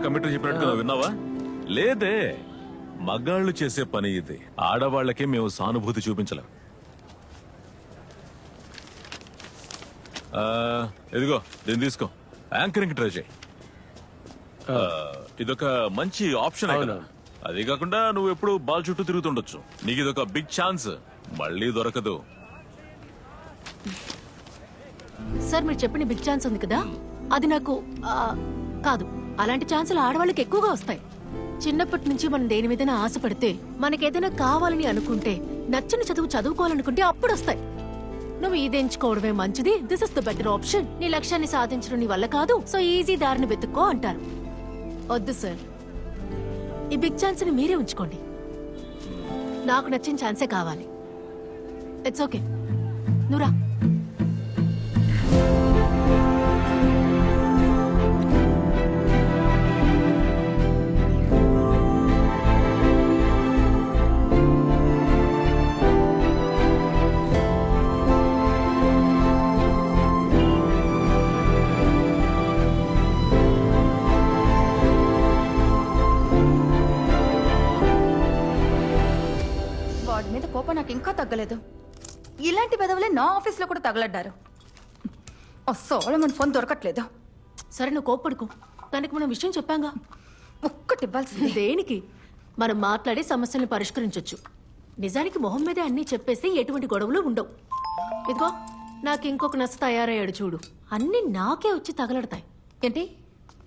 కమిటర్ చెప్పినట్టు విన్నావా? లేదే. మగాళ్ళు చేసే పని ఇది. ఆడవాళ్ళకే మేము సానుభూతి చూపించలేం. ఇదిగో దీన్ని తీసుకో. యాంకరింగ్ ట్రై చేయి. ఇదొక మంచి ఆప్షన్ అది కాకుండా నువ్వు ఎప్పుడు బాల్ చుట్టూ తిరుగుతుండొచ్చు. నీకు ఇదొక బిగ్ ఛాన్స్. మళ్ళీ దొరకదు. సార్ మీరు చెప్పిన బిగ్ ఛాన్స్ ఉంది కదా? అది నాకు కాదు. అలాంటి ఛాన్సులు ఆడవాళ్ళకి ఎక్కువగా వస్తాయి. చిన్నప్పటి నుంచి మనం దేని మీదైనా ఆశపడితే మనకేదైనా కావాలని అనుకుంటే నచ్చిన చదువు చదువుకోవాలనుకుంటే అప్పుడు వస్తాయి. నువ్వు ఇది ఎంచుకోవడమే మంచిది this is the better option నీ లక్ష్యాన్ని సాధించడం నీ వల్ల కాదు సో ఈజీ దారిని వెతుక్కో అంటారు. వద్దు సార్ ఈ బిగ్ ఛాన్స్ని మీరే ఉంచుకోండి. నాకు నచ్చిన ఛాన్సే కావాలి. ఇట్స్ ఓకే నువ్వురా మీద కోపం నాకు ఇంకా తగ్గలేదు. ఇలాంటి పెదవులే నా ఆఫీస్లో కూడా తగలడ్డారు. అస్సలు మన ఫోన్ దొరకట్లేదు. సరే నువ్వు కోప్పడుకో. దానికి మనం విషయం చెప్పాంగా. ఒక్కటి ఇవ్వాల్సింది. దేనికి? మనం మాట్లాడి సమస్యల్ని పరిష్కరించొచ్చు. నిజానికి మొహం మీదే అన్నీ చెప్పేస్తే ఎటువంటి గొడవలు ఉండవు. ఇదిగో నాకు ఇంకొక నచ్చ తయారయ్యాడు చూడు. అన్నీ నాకే వచ్చి తగలడతాయి. ఏంటి?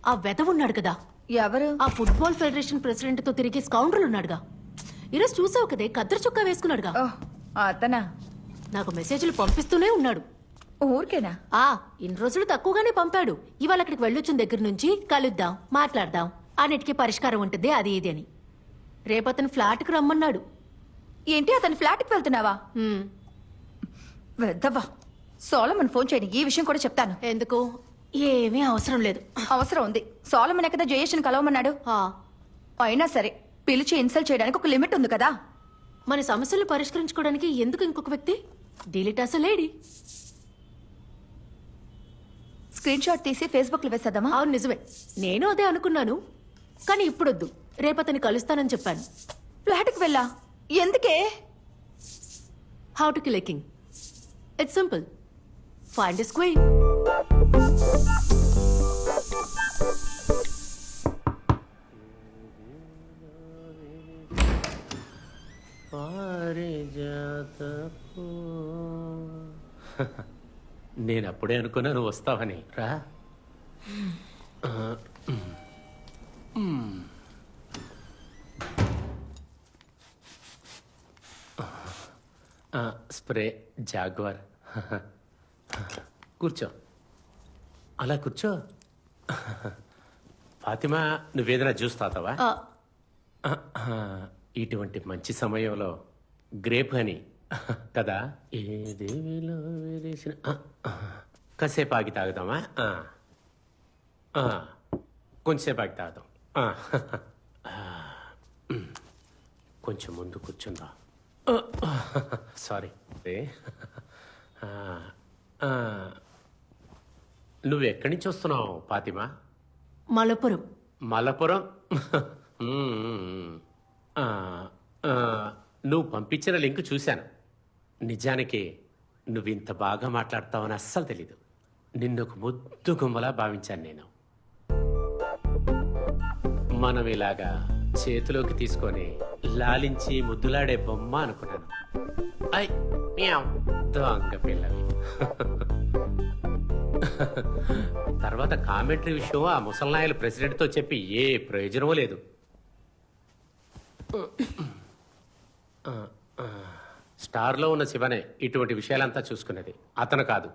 ఆ వెధ ఉన్నాడు కదా. ఎవరు? ఆ ఫుట్బాల్ ఫెడరేషన్ ప్రెసిడెంట్తో తిరిగి స్కౌండ్రల్ ఉన్నాడుగా. ఈరోజు చూసావు కదే కద్దరు చొక్కా వేసుకున్నాడుగా. అతనా నాకు మెసేజ్లు పంపిస్తూనే ఉన్నాడు. ఊరికేనా? ఆ ఇన్ని రోజులు తక్కువగానే పంపాడు. ఇవాళ అక్కడికి వెళ్ళొచ్చిన దగ్గర నుంచి కలుద్దాం మాట్లాడదాం. అన్నిటికీ పరిష్కారం ఉంటుంది అది ఇది అని. రేపు అతను ఫ్లాట్కి రమ్మన్నాడు. ఏంటి అతని ఫ్లాట్కి వెళ్తున్నావా? హ్మ్, వెద్దవా సోలమన్ ఫోన్ చేయని ఈ విషయం కూడా చెప్తాను. ఎందుకు? ఏమీ అవసరం లేదు. అవసరం ఉంది. సోలమన్ ఎక్కడ జయేష్ని కలవమన్నాడు? ఆ, అయినా సరే పిలిచి ఇన్సల్ట్ చేయడానికి ఒక లిమిట్ ఉంది కదా. మన సమస్యలు పరిష్కరించుకోవడానికి ఎందుకు ఇంకొక వ్యక్తి? డిలీట్ అసలు లేడీ. స్క్రీన్ షాట్ తీసి ఫేస్బుక్లో వేసేద్దామా? అవును నిజమే. నేను అదే అనుకున్నాను. కానీ ఇప్పుడొద్దు. రేపు అతన్ని కలుస్తానని చెప్పాను. ఫ్లాట్కి వెళ్ళా. ఎందుకే? How to kill it's simple find is queen నేను అప్పుడే అనుకున్నా నువ్వు వస్తావని. రా. Spray Jaguar. కూర్చో. అలా కూర్చో. ఫాతిమా నువ్వేదైనా జ్యూస్ తాతావా? ఇటువంటి మంచి సమయంలో గ్రేప్ హనీ. కదా? ఏ దేవిలో ఆ. కాసేపు ఆగి తాగుదామా. కొంచెంసేపు ఆగి తాగుదాం. కొంచెం ముందు కూర్చుందా? సారీ. నువ్వు ఎక్కడి నుంచి వస్తున్నావు ఫాతిమా? మలపురం. మలపురం? నువ్వు పంపించిన లింక్ చూశాను. నిజానికి నువ్వు ఇంత బాగా మాట్లాడతావని అస్సలు తెలీదు. నిన్ను ఒక ముద్దు గుమ్మలా భావించాను నేను. మనం ఇలాగా చేతిలోకి తీసుకొని లాలించి ముద్దులాడే బొమ్మ అనుకున్నాను. ఐ దొంగ పిల్లవి. తర్వాత కామెంటరీ విషయం ఆ ముసల్నాయలు ప్రెసిడెంట్తో చెప్పి ఏ ప్రయోజనమూ లేదు. స్టార్లో ఉన్న శివనే ఇటువంటి విషయాలంతా చూసుకునేది. అతను కాదు.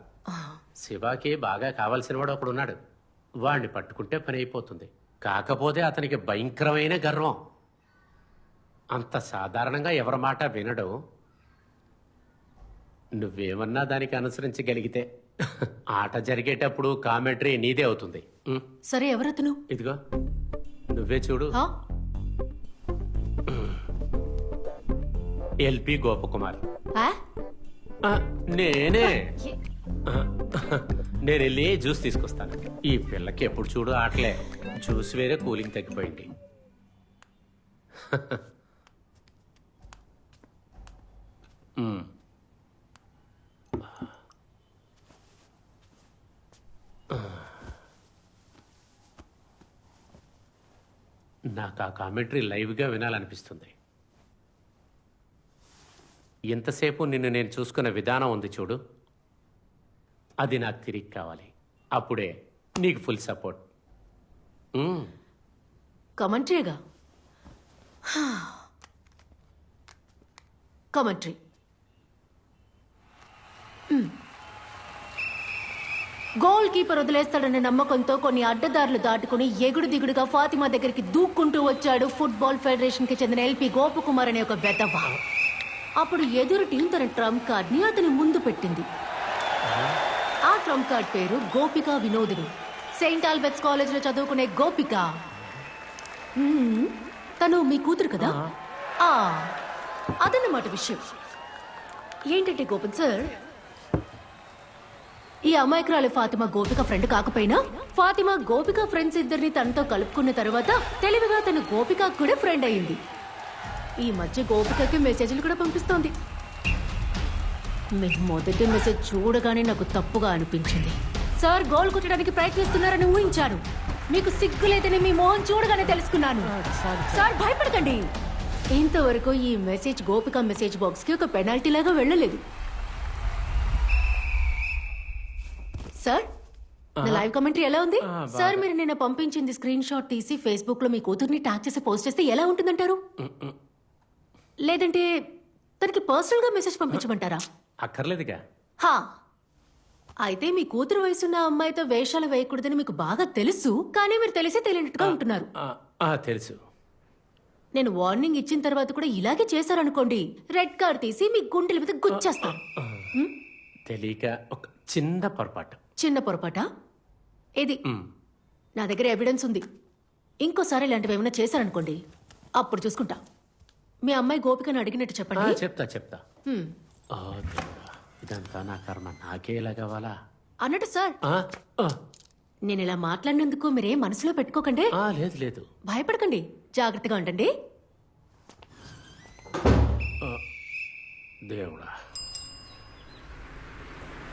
శివకి బాగా కావాల్సిన వాడు ఒకడు ఉన్నాడు. వాడిని పట్టుకుంటే పని అయిపోతుంది. కాకపోతే అతనికి భయంకరమైన గర్వం. అంత సాధారణంగా ఎవరి మాట వినడు. నువ్వేమన్నా దానికి అనుసరించగలిగితే ఆట జరిగేటప్పుడు కామెంటరీ నీదే అవుతుంది? సరే ఎవరతను? ఇదిగో. నువ్వే చూడు. ఎల్పి గోపకుమార్. ఆ? ఆ, నేనే. నేను వెళ్ళి జ్యూస్ తీసుకొస్తాను. ఈ పిల్లకి ఎప్పుడు చూడు ఆటలే జ్యూస్ వేరే కూలింగ్ తగ్గిపోయింది. మ్మ్. నాకు ఆ కామెంటరీ లైవ్గా వినాలనిపిస్తుంది. ఎంతసేపు నిన్ను నేను చూసుకున్న విధానం ఉంది చూడు. అది నాకు తిరిగి కావాలి. అప్పుడే నీకు ఫుల్ సపోర్ట్ మ్మ్. కమెంట్రీగా? కమెంట్రీ. గోల్ కీపర్ వదిలేస్తాడనే నమ్మకంతో కొన్ని అడ్డదారులు దాటుకుని ఎగుడు దిగుడుగా ఫాతిమా దగ్గరికి దూక్కుంటూ వచ్చాడు. ఫుట్బాల్ ఫెడరేషన్కి చెందిన ఎల్పి గోపకుమార్ అనే ఒక బెదవ అప్పుడు ఎదురు టీం తన ట్రంప్ కార్డ్ని అతని ముందు పెట్టింది. ఆ ట్రంప్ కార్డ్ పేరు గోపిక వినోదిని. సెయింట్ ఆల్బర్ట్స్ కాలేజ్లో చదువుకునే గోపిక. మ్మ్. తను మీ కూతురు కదా? ఆ. అదన్నమాట విషయం. ఏంటంటే గోపన్ సార్? ఈ అమాయకురాలు ఫాతిమా గోపిక ఫ్రెండ్ కాకపోయినా ఫాతిమా గోపిక ఫ్రెండ్స్ ఇద్దరిని తనతో కలుపుకున్న తర్వాత తెలివిగా తను గోపిక కూడా ఫ్రెండ్ అయింది. ఈ మధ్య గోపికకి మెసేజ్లు కూడా పంపిస్తోంది. మీ మొదటి మెసేజ్ చూడగానే నాకు తప్పుగా అనిపించింది. సార్ గోల్ కొట్టడానికి ప్రయత్నిస్తున్నారని ఊహించాను. మీకు సిగ్గు లేదని మీ మోహన్ చూడగానే తెలుసుకున్నాను. సార్ భయపడకండి. ఇంతవరకు ఈ మెసేజ్ గోపిక మెసేజ్ బాక్స్కి ఒక పెనాల్టీ లాగా వెళ్ళలేదు. సార్ నా లైవ్ కమెంటరీ ఎలా ఉంది? సార్ మీరు నిన్న పంపించింది స్క్రీన్ షాట్ తీసి ఫేస్బుక్లో మీ కూతుర్ని ట్యాగ్ చేసి పోస్ట్ చేస్తే ఎలా ఉంటుందంటారు? లేదంటే తనకి పర్సనల్గా మెసేజ్ పంపించమంటారా? అక్కర్లేదుగా. హా. అయితే మీ కూతురు వయసున్న అమ్మాయితో వేషాలు వేయకూడదని మీకు బాగా తెలుసు కానీ మీరు తెలిసే తెలియనట్టుగా ఉంటున్నారు. ఆ, ఆ, తెలుసు. నేను వార్నింగ్ ఇచ్చిన తర్వాత కూడా ఇలాగే చేశారనుకోండి రెడ్ కార్డ్ తీసి మీ గుండెల మీద గుచ్చేస్తాను? తెలియక ఒక చిన్న పొరపాటు. చిన్న పొరపాట? ఇది మ్. నా దగ్గర ఎవిడెన్స్ ఉంది. ఇంకోసారి ఇలాంటివి ఏమైనా చేశారనుకోండి అప్పుడు చూసుకుంటా. మీ అమ్మాయి గోపికను అడిగినట్టు ఆ, చెప్పండి చెప్తా చెప్తా. హ్మ్. ఓ దేవుడా, ఇదంతా నా కర్మ నాకే ఇలా కావాలా? అన్నట్టు సార్. ఆ, ఆ, నేను ఇలా మాట్లాడినందుకు మీరేం మనసులో పెట్టుకోకండి. ఆ, లేదు లేదు. భయపడకండి. జాగ్రత్తగా ఉండండి. దేవుడా.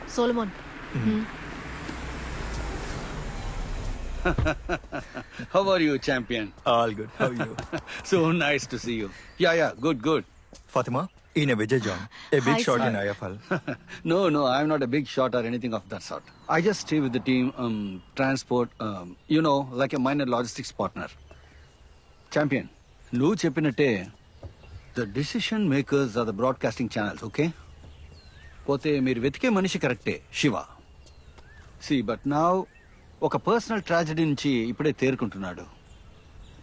Solomon. Are you, champion? All good. How are you? so nice to see you. Yeah, yeah, good, good. Fatima, in a Vijay John, a big Hi, shot sir. in IFL. no, no, I'm not a big shot or anything of that sort. I just stay with the team, um, transport, um, you know, like a minor logistics partner. Champion, నువ్వు చెప్పినట్టే the decision makers are the broadcasting channels okay పోతే మీరు వెతికే మనిషి కరెక్టే Shiva see but నా ఒక personal tragedy నుంచి ఇప్పుడే తేరుకుంటున్నాడు.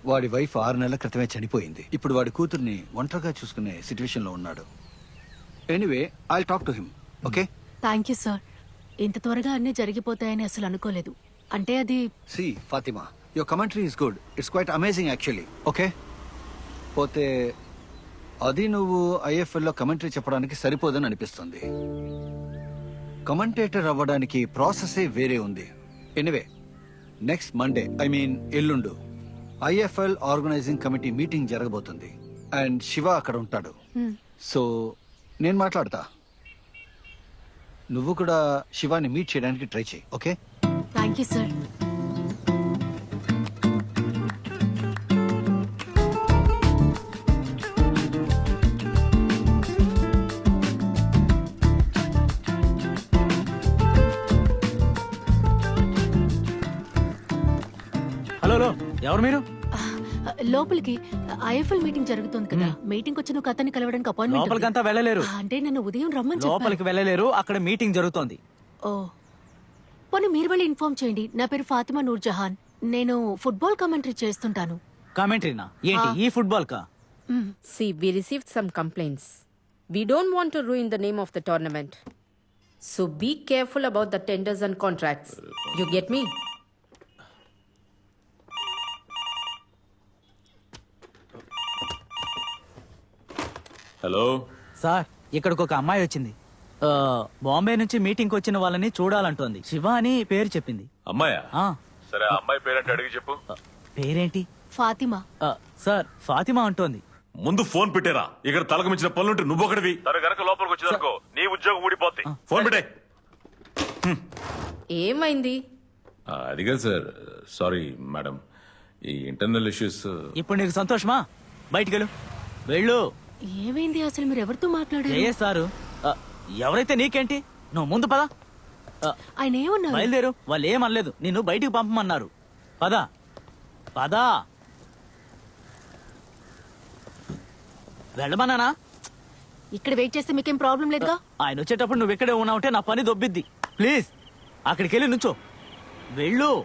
వాడి వైఫ్ ఆరు నెలల క్రితమే చనిపోయింది. ఇప్పుడు వాడి కూతుర్ని ఒంటరిగా చూసుకునే సిచ్యువేషన్లో ఉన్నాడు. Anyway I talk to him okay? Thank you sir. ఇంత త్వరగా అన్నీ జరిగిపోతాయని అసలు అనుకోలేదు. అంటే అది see Fatima your commentary is good. It's quite amazing actually. Okay? పోతే అది నువ్వు ఐఎఫ్ఎల్లో కమెంటరీ చెప్పడానికి సరిపోదని అనిపిస్తుంది. కమెంటేటర్ అవ్వడానికి ప్రాసెసే వేరే ఉంది. Anyway next Monday I mean ఎల్లుండు IFL organising committee meeting జరగబోతుంది. అండ్ శివ అక్కడ ఉంటాడు. సో నేను మాట్లాడతా. నువ్వు కూడా శివాని మీట్ చేయడానికి ట్రై చేయి ఓకే థ్యాంక్ యూ సార్ ఎవరు మీరు? లోపలికి ఐఎఫ్ఎల్ మీటింగ్ జరుగుతుంది కదా. మీటింగ్ వచ్చిన ఒక అతన్ని కలవడానికి అపాయింట్మెంట్ లోపలికంతా వెళ్ళలేరు. అంటే నన్ను ఉదయం రమ్మని చెప్పారు. లోపలికి వెళ్ళలేరు అక్కడ మీటింగ్ జరుగుతోంది. ఓ. పోనీ మీరు వెళ్ళి ఇన్ఫార్మ్ చేయండి. నా పేరు ఫాతిమా నూర్ జహాన్ నేను ఫుట్బాల్ కమెంటరీ చేస్తుంటాను. కామెంటరీనా? ఏంటి ఈ ఫుట్బాల్ కా See, we received some complaints. We don't want to ruin the name of the tournament. So be careful about the tenders and contracts. You get me? Hello. Sir ఇక్కడికి ఒక అమ్మాయి వచ్చింది. ఆ, బాంబే నుంచి మీటింగ్ వచ్చిన వాళ్ళని చూడాలంటోంది. శివ అని పేరు చెప్పింది. అమ్మాయా? ఆ, సరే ఆ అమ్మాయి పేరంటే అడిగి చెప్పు. పేరేంటి? ఫాతిమా. ఆ, సార్ ఫాతిమా అంటోంది. ముందు ఫోన్ పెట్టేరా. ఇక్కడ తలకు మించిన పనులుంటే నువ్వొకటివి తన గనక లోపలికి వచ్చిందనుకో నీ ఉద్యోగం ఊడిపోద్ది. ఫోన్ పెట్టే. ఏమైంది? అదిగా సార్. Sorry madam. ఈ ఇంటర్నల్ ఇష్యూస్. ఇప్పుడు నీకు సంతోషమా? బయటికి వెళ్ళు వెళ్ళు. ఏమైంది అసలు మీరు ఎవరితో మాట్లాడారు? ఏ సారు. ఆ, ఎవరైతే నీకేంటి? నువ్వు ముందు పద. ఆ, ఆయన ఏమన్నారు? బయలుదేరు. వాళ్ళు ఏమనలేదు నిన్ను బయటికి పంపమన్నారు. పద. పద. వెళ్ళమన్నానా? ఇక్కడ వెయిట్ చేస్తే మీకేం ప్రాబ్లం లేదుగా? ఆయన వచ్చేటప్పుడు నువ్వు ఇక్కడే ఉన్నావంటే నా పని దొబ్బిద్ది. ప్లీజ్ అక్కడికి వెళ్ళి నుంచో. వెళ్ళు.